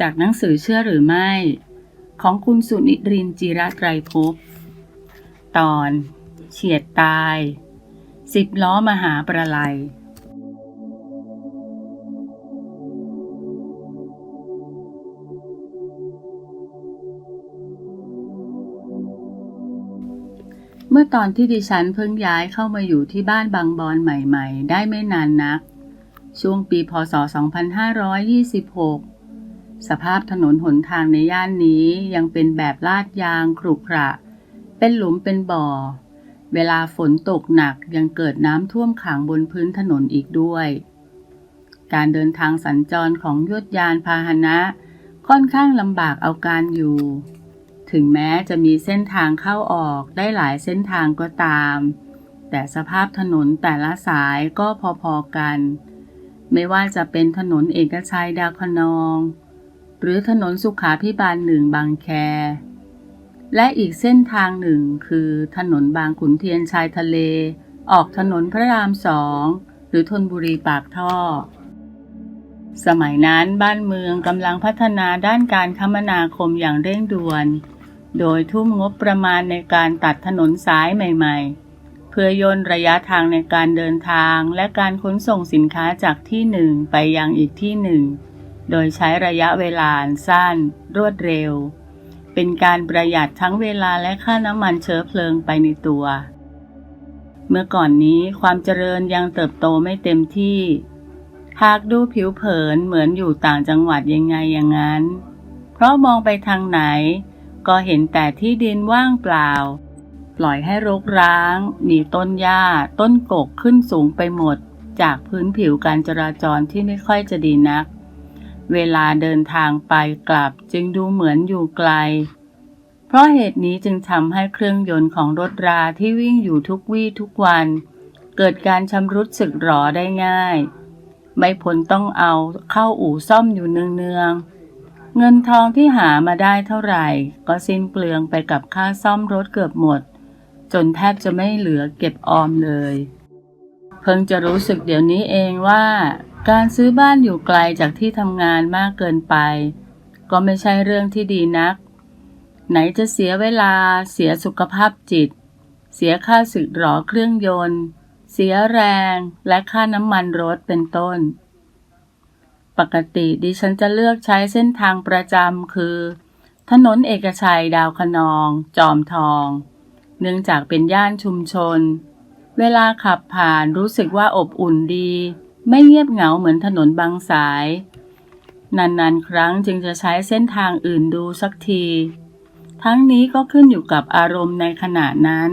จากหนังสือเชื่อหรือไม่ ของคุณสุนิรินทร์จิระไตรภพตอน เฉียดตาย สิบล้อมหาประไลยเมื่อตอนที่ดิฉันเพิ่งย้ายเข้ามาอยู่ที่บ้านบางบอนใหม่ ๆ ได้ไม่นานนัก ช่วงปีพศ 2526 สภาพถนนหนทางในย่านนี้ยังเป็นแบบลาดยางขรุขระ เป็นหลุมเป็นบ่อ เวลาฝนตกหนักยังเกิดน้ำท่วมขังบนพื้นถนนอีกด้วย การเดินทางสัญจรของยวดยานพาหนะ ค่อนข้างลำบากเอาการอยู่ ถึงแม้จะมีเส้นทางเข้าออกได้หลายเส้นทางก็ตาม แต่สภาพถนนแต่ละสายก็พอๆกัน ไม่ว่าจะเป็นถนนเอกชัยดาคะนอง หรือถนนสุขาพิบาลหนึ่งบางแค และอีกเส้นทางหนึ่งคือถนนบางขุนเทียนชายทะเล ออกถนนพระรามสองหรือธนบุรีปากท่อ สมัยนั้นบ้านเมืองกำลังพัฒนาด้านการคมนาคมอย่างเร่งด่วน โดยทุ่มงบประมาณในการตัดถนนสายใหม่ ๆ เพื่อย่นระยะทางในการเดินทางและการขนส่งสินค้าจากที่หนึ่งไปยังอีกที่หนึ่ง โดยใช้ระยะเวลาสั้น รวดเร็ว เป็นการประหยัดทั้งเวลาและค่าน้ำมันเชื้อเพลิงไปในตัว เมื่อก่อนนี้ความเจริญยังเติบโตไม่เต็มที่ หากดูผิวเผินเหมือนอยู่ต่างจังหวัดยังไงอย่างนั้น เพราะมองไปทางไหน ก็เห็นแต่ที่ดินว่างเปล่า ปล่อยให้รกร้าง มีต้นหญ้า ต้นกกขึ้นสูงไปหมด จากพื้นผิวการจราจรที่ไม่ค่อยจะดีนัก เวลาเดินทางไปกลับจึงดูเหมือนอยู่ไกล เพราะเหตุนี้จึงทำให้เครื่องยนต์ของรถราที่วิ่งอยู่ทุกวี่ทุกวัน เกิดการชำรุดสึกหรอได้ง่าย ไม่พ้นต้องเอาเข้าอู่ซ่อมอยู่เนืองๆเงินทองที่หามาได้เท่าไหร่ ก็สิ้นเปลืองไปกับค่าซ่อมรถเกือบหมด จนแทบจะไม่เหลือเก็บออมเลย เพิ่งจะรู้สึกเดี๋ยวนี้เองว่า การซื้อบ้านอยู่ไกลจากที่ทำงานมากเกินไป ก็ไม่ใช่เรื่องที่ดีนัก ไหนจะเสียเวลา เสียสุขภาพจิต เสียค่าสึกหรอเครื่องยนต์ เสียแรงและค่าน้ำมันรถเป็นต้น ปกติดิฉันจะเลือกใช้เส้นทางประจำคือ ถนนเอกชัยดาวคะนอง จอมทอง เนื่องจากเป็นย่านชุมชน เวลาขับผ่านรู้สึกว่าอบอุ่นดี ไม่เงียบเหงาเหมือนถนนบางสาย นานๆ ครั้งจึงจะใช้เส้นทางอื่นดูสักที ทั้งนี้ก็ขึ้นอยู่กับอารมณ์ในขณะนั้น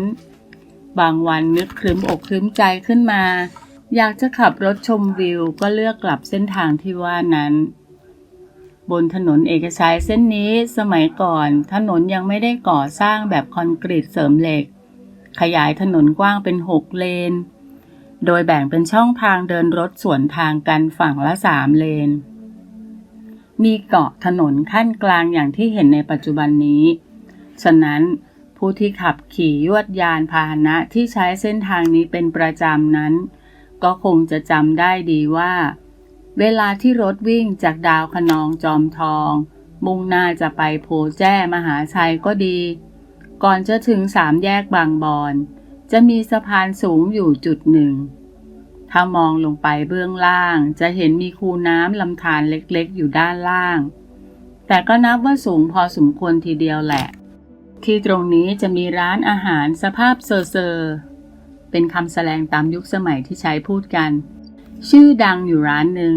บางวันนึกครึ้มอกครึ้มใจขึ้นมา อยากจะขับรถชมวิวก็เลือกกลับเส้นทางที่ว่านั้น บนถนนเอกชัยเส้นนี้สมัยก่อนถนนยังไม่ได้ก่อสร้างแบบคอนกรีตเสริมเหล็ก ขยายถนนกว้างเป็นหกเลน โดยแบ่งเป็นช่องทางเดินรถสวนทางกันฝั่งละสามเลน มีเกาะถนนขั้นกลางอย่างที่เห็นในปัจจุบันนี้ ฉะนั้นผู้ที่ขับขี่ยวดยานพาหนะที่ใช้เส้นทางนี้เป็นประจำนั้น ก็คงจะจำได้ดีว่า เวลาที่รถวิ่งจากดาวคะนองจอมทอง มุ่งหน้าจะไปโพแจ้มหาชัยก็ดี ก่อนจะถึงสามแยกบางบอน จะมีสะพานสูงอยู่จุดหนึ่ง ถ้ามองลงไปเบื้องล่าง จะเห็นมีคูน้ำลำธารเล็กๆ อยู่ด้านล่าง แต่ก็นับว่าสูงพอสมควรทีเดียวแหละ ที่ตรงนี้จะมีร้านอาหารสภาพเซอร์เซอร์เป็นคำแสดงตามยุคสมัยที่ใช้พูดกัน ชื่อดังอยู่ร้านหนึ่ง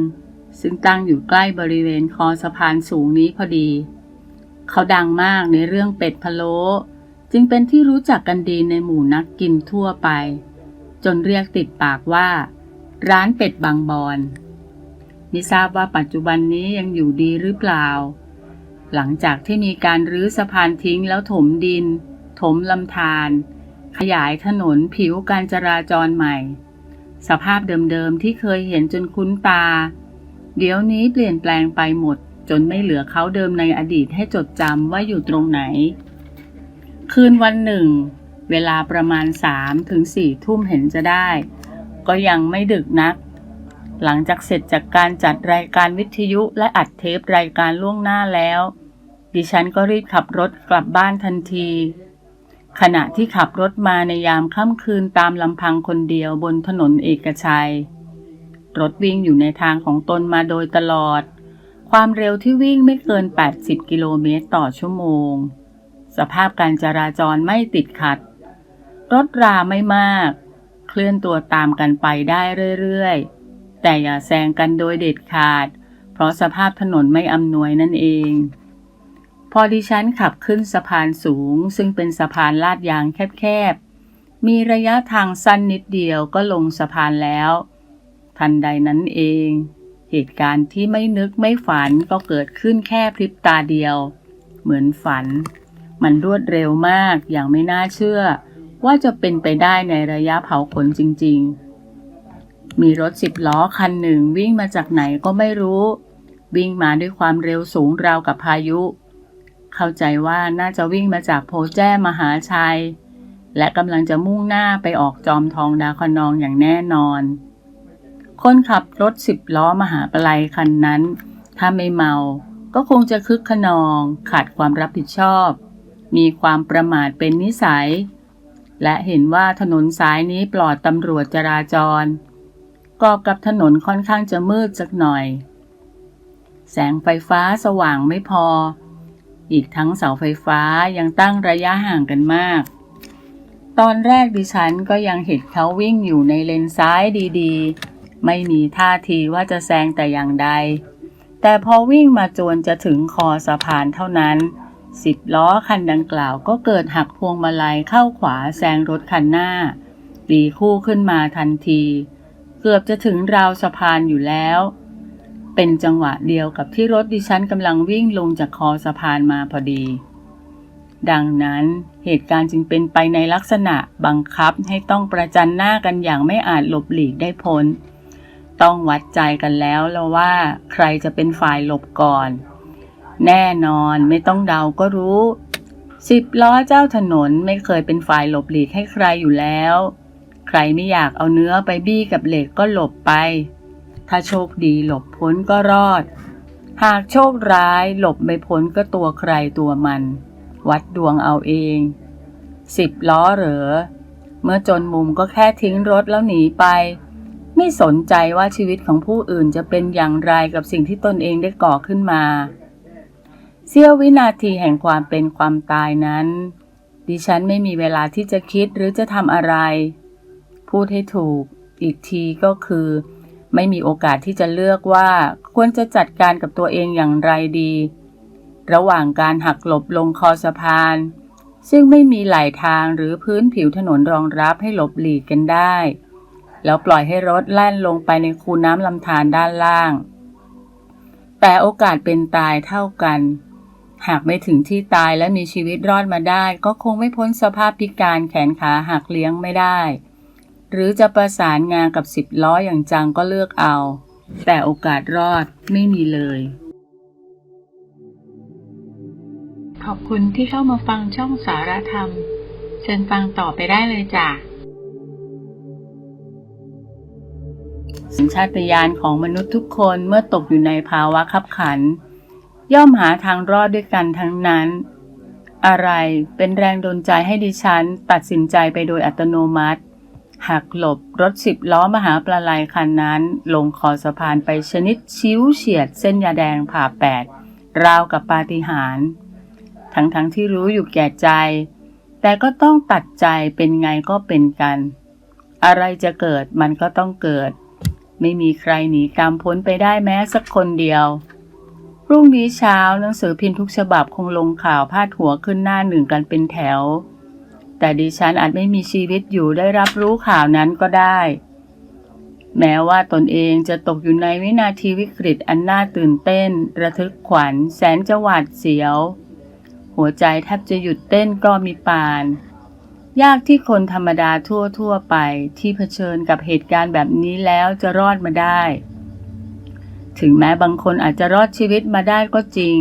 ซึ่งตั้งอยู่ใกล้บริเวณคอสะพานสูงนี้พอดี เขาดังมากในเรื่องเป็ดพะโล้ จึงเป็นที่รู้จักกันดีในหมู่นักกินทั่วไป จนเรียกติดปากว่า ร้านเป็ดบางบอนไม่ทราบว่าปัจจุบันนี้ยังอยู่ดีหรือเปล่า หลังจากที่มีการรื้อสะพานทิ้งแล้วถมดิน ถมลำธารขยายถนนผิวการจราจรใหม่ สภาพเดิมๆที่เคยเห็นจนคุ้นตา เดี๋ยวนี้เปลี่ยนแปลงไปหมดจนไม่เหลือเขาเดิมในอดีตให้จดจำว่าอยู่ตรงไหน คืนวันหนึ่ง เวลาประมาณสามถึงสี่ทุ่มเห็นจะได้ ก็ยังไม่ดึกนัก หลังจากเสร็จจากการจัดรายการวิทยุและอัดเทปรายการล่วงหน้าแล้ว ดิฉันก็รีบขับรถกลับบ้านทันที ขณะที่ขับรถมาในยามค่ำคืนตามลำพังคนเดียวบนถนนเอกชัย รถวิ่งอยู่ในทางของตนมาโดยตลอด ความเร็วที่วิ่งไม่เกิน 80 กิโลเมตรต่อชั่วโมง สภาพการจราจรไม่ติดขัด รถราไม่มาก เคลื่อนตัวตามกันไปได้เรื่อยๆ แต่อย่าแซงกันโดยเด็ดขาด เพราะสภาพถนนไม่อำนวยนั่นเอง พอดิฉันขับขึ้นสะพานสูง ซึ่งเป็นสะพานลาดยางแคบๆ มีระยะทางสั้นนิดเดียวก็ลงสะพานแล้ว ทันใดนั้นเอง เหตุการณ์ที่ไม่นึกไม่ฝันก็เกิดขึ้นแค่พริบตาเดียว เหมือนฝัน มันรวดเร็วมากอย่างไม่น่าเชื่อ ว่าจะเป็นไปได้ในระยะเผาขนจริง ๆ มีรถสิบล้อคันหนึ่งวิ่งมาจากไหนก็ไม่รู้ วิ่งมาด้วยความเร็วสูงราวกับพายุ เข้าใจว่าน่าจะวิ่งมาจากโพแจ้มหาชัย และกำลังจะมุ่งหน้าไปออกจอมทองดาวคนองอย่างแน่นอน คนขับรถสิบล้อมหาปลัยคันนั้น ถ้าไม่เมาก็คงจะคึกขนองขาดความรับผิดชอบ มีความประมาทเป็นนิสัย และเห็นว่าถนนสายนี้ปลอดตำรวจจราจร กอบกับถนนค่อนข้างจะมืดสักหน่อย แสงไฟฟ้าสว่างไม่พอ อีกทั้งเสาไฟฟ้ายังตั้งระยะห่างกันมาก ตอนแรกดิฉันก็ยังเห็นเขาวิ่งอยู่ในเลนซ้ายดีๆ ไม่มีท่าทีว่าจะแซงแต่อย่างใด แต่พอวิ่งมาจนจะถึงคอสะพานเท่านั้น สิบล้อคันดังกล่าวก็เกิดหักพวงมาลัยเข้าขวาแซงรถคันหน้าตีคู่ขึ้นมาทันที เกือบจะถึงราวสะพานอยู่แล้ว เป็นจังหวะเดียวกับที่รถดิฉันกำลังวิ่งลงจากคอสะพานมาพอดี ดังนั้นเหตุการณ์จึงเป็นไปในลักษณะบังคับให้ต้องประจันหน้ากันอย่างไม่อาจหลบหลีกได้พ้น ต้องวัดใจกันแล้วแล้วว่า ใครจะเป็นฝ่ายหลบก่อน แน่นอนไม่ต้องเดาก็รู้สิบล้อเจ้าถนนไม่เคยเป็นฝ่ายหลบหลีกให้ใครอยู่แล้ว ใครไม่อยากเอาเนื้อไปบี้กับเหล็กก็หลบไป ถ้าโชคดีหลบพ้นก็รอด หากโชคร้ายหลบไม่พ้นก็ตัวใครตัวมัน วัดดวงเอาเองสิบล้อเหรอ เมื่อจนมุมก็แค่ทิ้งรถแล้วหนีไป ไม่สนใจว่าชีวิตของผู้อื่นจะเป็นอย่างไรกับสิ่งที่ตนเองได้ก่อขึ้นมา เสี้ยววินาทีแห่งความเป็นความตายนั้น ดิฉันไม่มีเวลาที่จะคิดหรือจะทำอะไร พูดให้ถูก อีกทีก็คือ ไม่มีโอกาสที่จะเลือกว่าควรจะจัดการกับตัวเองอย่างไรดี ระหว่างการหักหลบลงคอสะพาน ซึ่งไม่มีไหลทางหรือพื้นผิวถนนรองรับให้หลบหลีกกันได้ แล้วปล่อยให้รถแล่นลงไปในคูน้ำลำธารด้านล่าง แต่โอกาสเป็นตายเท่ากัน หากไม่ถึงที่ตายและมีชีวิตรอดมาได้ ก็คงไม่พ้นสภาพพิการแขนขาหักเลี้ยงไม่ได้ หรือจะประสานงานกับสิบล้ออย่างจังก็เลือกเอา แต่โอกาสรอดไม่มีเลย ขอบคุณที่เข้ามาฟังช่องสารธรรม เชิญฟังต่อไปได้เลยจ้ะสัญชาตญาณของมนุษย์ทุกคนเมื่อตกอยู่ในภาวะขับขัน ย่อมหาทางรอดด้วยกันทั้งนั้น อะไรเป็นแรงดลใจให้ดิฉันตัดสินใจไปโดยอัตโนมัติหักหลบรถสิบล้อมหาปลาลัยคันนั้น ลงคอสะพานไปชนิดชิ้วเฉียดเส้นยาแดงผ่าแปด ราวกับปาฏิหาริย์ทั้งๆทที่รู้อยู่แก่ใจ แต่ก็ต้องตัดใจเป็นไงก็เป็นกัน อะไรจะเกิดมันก็ต้องเกิด ไม่มีใครหนีกรรมพ้นไปได้แม้สักคนเดียว พรุ่งนี้เช้าหนังสือพิมพ์ทุกฉบับคงลงข่าวพาดหัวขึ้นหน้าหนึ่งกันเป็นแถว แต่ดิฉันอาจไม่มีชีวิตอยู่ได้รับรู้ข่าวนั้นก็ได้ แม้ว่าตนเองจะตกอยู่ในวินาทีวิกฤตอันน่าตื่นเต้น ระทึกขวัญ แสนจะหวาดเสียว หัวใจแทบจะหยุดเต้นก็มีปาน ยากที่คนธรรมดาทั่วๆไปที่เผชิญกับเหตุการณ์แบบนี้แล้วจะรอดมาได้ ถึงแม้บางคนอาจจะรอดชีวิตมาได้ก็จริง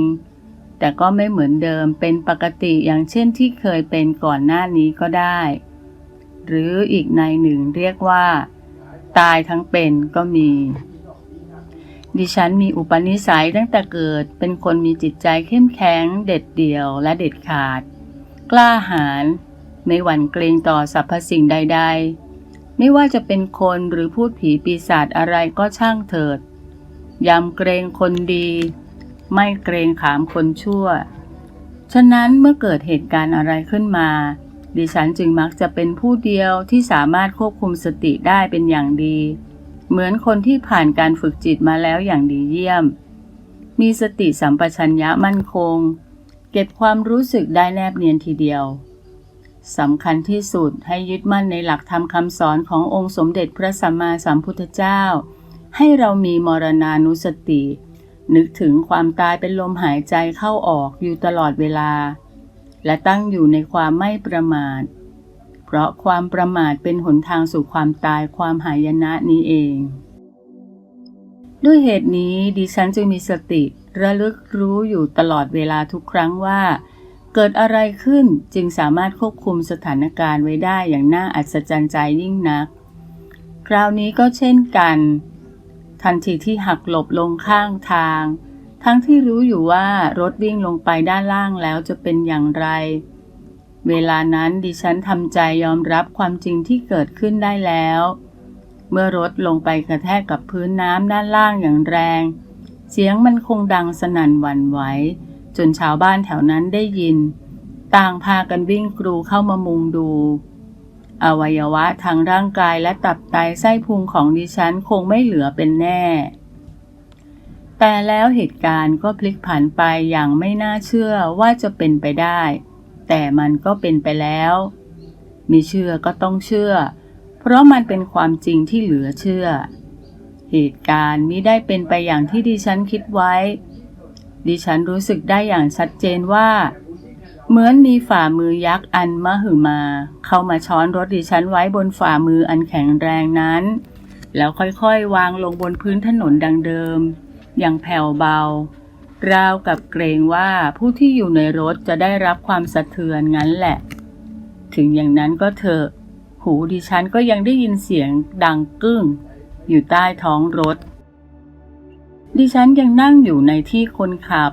แต่ก็ไม่เหมือนเดิมเป็นปกติอย่างเช่นที่เคยเป็นก่อนหน้านี้ก็ได้ หรืออีกในหนึ่งเรียกว่า ตายทั้งเป็นก็มี ดิฉันมีอุปนิสัยตั้งแต่เกิดเป็นคนมีจิตใจเข้มแข็ง เด็ดเดี่ยวและเด็ดขาด กล้าหาญไม่หวั่นเกรงต่อสรรพสิ่งใด ๆ ไม่ว่าจะเป็นคนหรือพูดผีปีศาจอะไรก็ช่างเถิด ยำเกรงคนดี ไม่เกรงขามคนชั่ว ฉะนั้นเมื่อเกิดเหตุการณ์อะไรขึ้นมา ดิฉันจึงมักจะเป็นผู้เดียวที่สามารถควบคุมสติได้เป็นอย่างดี เหมือนคนที่ผ่านการฝึกจิตมาแล้วอย่างดีเยี่ยม มีสติสัมปชัญญะมั่นคง เก็บความรู้สึกได้แนบเนียนทีเดียวสำคัญที่สุดให้ยึดมั่นในหลักธรรมคำสอนขององค์สมเด็จพระสัมมาสัมพุทธเจ้า ให้เรามีมรณานุสติ นึกถึงความตายเป็นลมหายใจเข้าออกอยู่ตลอดเวลา และตั้งอยู่ในความไม่ประมาท เพราะความประมาทเป็นหนทางสู่ความตายความหายนะนี้เอง ด้วยเหตุนี้ดิฉันจึงมีสติระลึกรู้อยู่ตลอดเวลาทุกครั้งว่า เกิดอะไรขึ้นจึงสามารถควบคุมสถานการณ์ไว้ได้อย่างน่าอัศจรรย์ใจยิ่งนัก คราวนี้ก็เช่นกัน ทันทีที่หักหลบลงข้างทาง ทั้งที่รู้อยู่ว่ารถวิ่งลงไปด้านล่างแล้วจะเป็นอย่างไร เวลานั้นดิฉันทำใจยอมรับความจริงที่เกิดขึ้นได้แล้ว เมื่อรถลงไปกระแทกกับพื้นน้ำด้านล่างอย่างแรง เสียงมันคงดังสนั่นหวั่นไหวจนชาวบ้านแถวนั้นได้ยิน ต่างพากันวิ่งกรูเข้ามามุงดู อวัยวะทางร่างกายและตับไตไส้พุงของดิฉันคงไม่เหลือเป็นแน่ แต่แล้วเหตุการณ์ก็พลิกผันไปอย่างไม่น่าเชื่อว่าจะเป็นไปได้ แต่มันก็เป็นไปแล้ว มีเชื่อก็ต้องเชื่อ เพราะมันเป็นความจริงที่เหลือเชื่อ เหตุการณ์มิได้เป็นไปอย่างที่ดิฉันคิดไว้ ดิฉันรู้สึกได้อย่างชัดเจนว่า เหมือนมีฝ่ามือยักษ์อันมหึมา เข้ามาช้อนรถดิฉันไว้บนฝ่ามืออันแข็งแรงนั้น แล้วค่อยๆ วางลงบนพื้นถนนดังเดิม อย่างแผ่วเบา ราวกับเกรงว่าผู้ที่อยู่ในรถจะได้รับความสะเทือนงั้นแหละ ถึงอย่างนั้นก็เถอะ หูดิฉันก็ยังได้ยินเสียงดังกึ้ง อยู่ใต้ท้องรถ ดิฉันยังนั่งอยู่ในที่คนขับ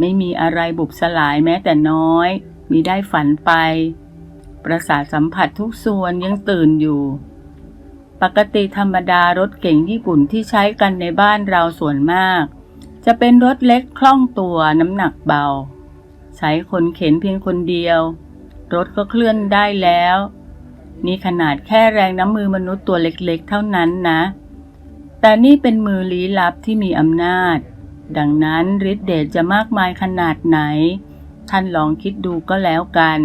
ไม่มีอะไรบุบสลายแม้แต่น้อย มีได้ฝันไป ประสาทสัมผัสทุกส่วนยังตื่นอยู่ ปกติธรรมดารถเก่งญี่ปุ่นที่ใช้กันในบ้านเราส่วนมาก จะเป็นรถเล็กคล่องตัวน้ำหนักเบา ใช้คนเข็นเพียงคนเดียว รถก็เคลื่อนได้แล้ว นี่ขนาดแค่แรงน้ำมือมนุษย์ตัวเล็กๆเท่านั้นนะ แต่นี่เป็นมือลี้ลับที่มีอำนาจ ดังนั้นฤทธิเดชจะมากมายขนาดไหน ท่านลองคิดดูก็แล้วกัน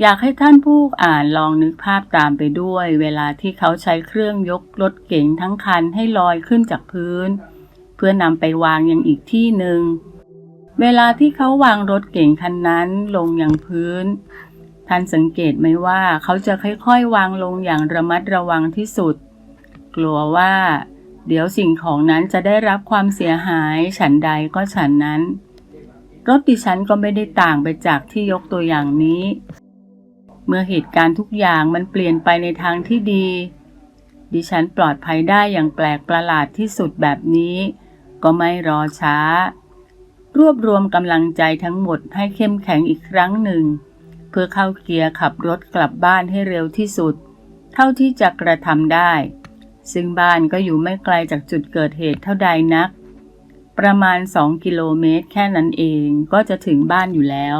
อยากให้ท่านผู้อ่านลองนึกภาพตามไปด้วย เวลาที่เขาใช้เครื่องยกรถเก๋งทั้งคันให้ลอยขึ้นจากพื้น เพื่อนำไปวางยังอีกที่หนึ่ง เวลาที่เขาวางรถเก๋งคันนั้นลงยังพื้น ท่านสังเกตไหมว่าเขาจะค่อยๆ วางลงอย่างระมัดระวังที่สุด กลัวว่า เดี๋ยวสิ่งของนั้นจะได้รับความเสียหายฉันใดก็ฉันนั้น รถดิฉันก็ไม่ได้ต่างไปจากที่ยกตัวอย่างนี้ เมื่อเหตุการณ์ทุกอย่างมันเปลี่ยนไปในทางที่ดี ดิฉันปลอดภัยได้อย่างแปลกประหลาดที่สุดแบบนี้ ก็ไม่รอช้า รวบรวมกำลังใจทั้งหมดให้เข้มแข็งอีกครั้งหนึ่ง เพื่อเข้าเกียร์ขับรถกลับบ้านให้เร็วที่สุด เท่าที่จะกระทำได้ ซึ่งบ้านก็อยู่ไม่ไกลจากจุดเกิดเหตุเท่าใดนัก ประมาณสองกิโลเมตรแค่นั้นเองก็จะถึงบ้านอยู่แล้ว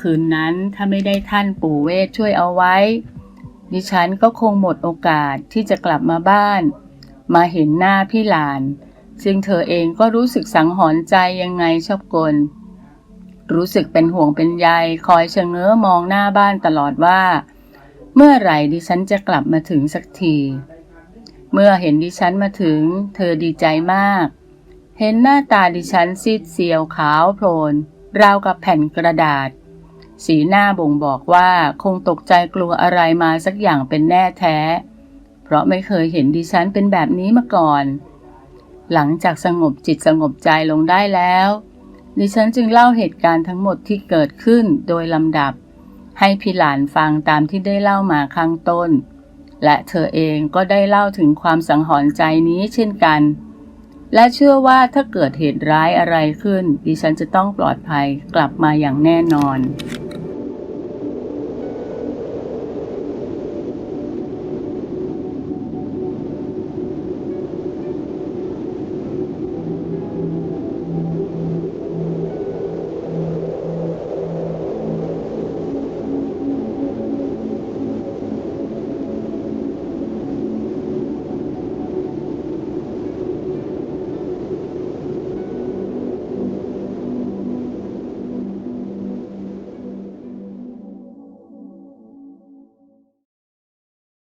คืนนั้นถ้าไม่ได้ท่านปู่เวทช่วยเอาไว้ ดิฉันก็คงหมดโอกาสที่จะกลับมาบ้าน มาเห็นหน้าพี่หลาน ซึ่งเธอเองก็รู้สึกสังหรณ์ใจยังไงชอบกล รู้สึกเป็นห่วงเป็นใยคอยเชงเง้อมองหน้าบ้านตลอดว่า เมื่อไหร่ดิฉันจะกลับมาถึงสักที เมื่อเห็นดิฉันมาถึง เธอดีใจมาก เห็นหน้าตาดิฉันซีดเซียวขาวโพลน ราวกับแผ่นกระดาษ สีหน้าบ่งบอกว่าคงตกใจกลัวอะไรมาสักอย่างเป็นแน่แท้ เพราะไม่เคยเห็นดิฉันเป็นแบบนี้มาก่อน หลังจากสงบจิตสงบใจลงได้แล้ว ดิฉันจึงเล่าเหตุการณ์ทั้งหมดที่เกิดขึ้นโดยลำดับ ให้พี่หลานฟังตามที่ได้เล่ามาข้างต้น และเธอเองก็ได้เล่าถึงความสังหรณ์ใจนี้เช่นกัน และเชื่อว่าถ้าเกิดเหตุร้ายอะไรขึ้น ดิฉันจะต้องปลอดภัยกลับมาอย่างแน่นอน